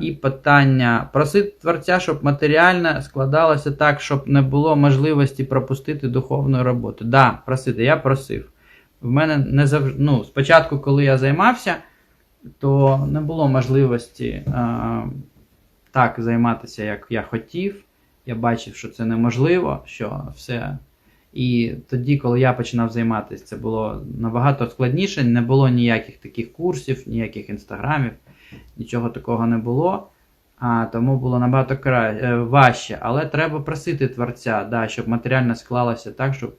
І питання просити творця, щоб матеріально складалося так, щоб не було можливості пропустити духовну роботу. Так, да, просити, я просив. В мене не завжди. Ну, спочатку, коли я займався, то не було можливості е, так займатися, як я хотів. Я бачив, що це неможливо, що все. І тоді, коли я починав займатися, це було набагато складніше, не було ніяких таких курсів, ніяких інстаграмів, нічого такого не було. А, тому було набагато кра... е, важче. Але треба просити творця, да, щоб матеріально склалося так, щоб,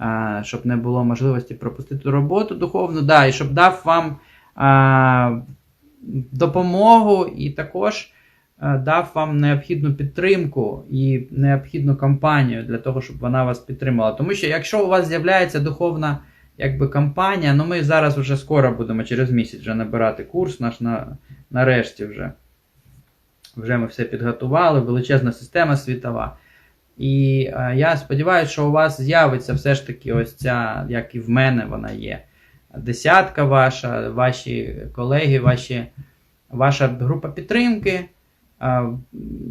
е, щоб не було можливості пропустити роботу духовну, да, і щоб дав вам е, допомогу і також е, дав вам необхідну підтримку і необхідну кампанію для того, щоб вона вас підтримала. Тому що якщо у вас з'являється духовна якби, кампанія, ну ми зараз вже скоро будемо через місяць вже набирати курс наш на, нарешті вже. Вже ми все підготували, величезна система світова. І е, я сподіваюся, що у вас з'явиться все ж таки ось ця, як і в мене вона є. Десятка ваша, ваші колеги, ваші, ваша група підтримки, е,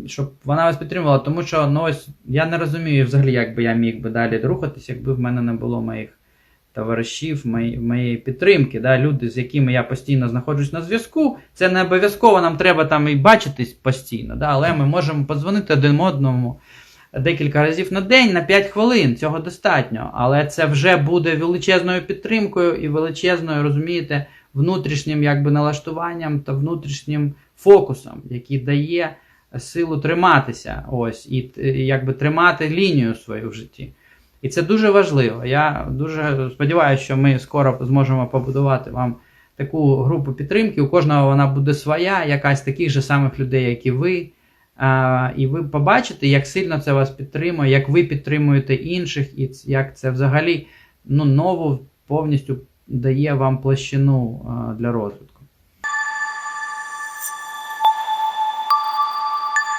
щоб вона вас підтримувала. Тому що ну, ось, я не розумію взагалі, як би я міг би далі рухатись, якби в мене не було моїх товаришів, моєї підтримки, да, люди, з якими я постійно знаходжусь на зв'язку. Це не обов'язково нам треба там і бачитись постійно, да, але ми можемо подзвонити один одному декілька разів на день на 5 хвилин. Цього достатньо. Але це вже буде величезною підтримкою і величезною, розумієте, внутрішнім якби, налаштуванням та внутрішнім фокусом, який дає силу триматися ось, і якби тримати лінію свою в житті. І це дуже важливо. Я дуже сподіваюся, що ми скоро зможемо побудувати вам таку групу підтримки. У кожного вона буде своя, якась таких же самих людей, як і ви. А, і ви побачите, як сильно це вас підтримує, як ви підтримуєте інших, і як це взагалі ну, нову повністю дає вам площину для розвитку.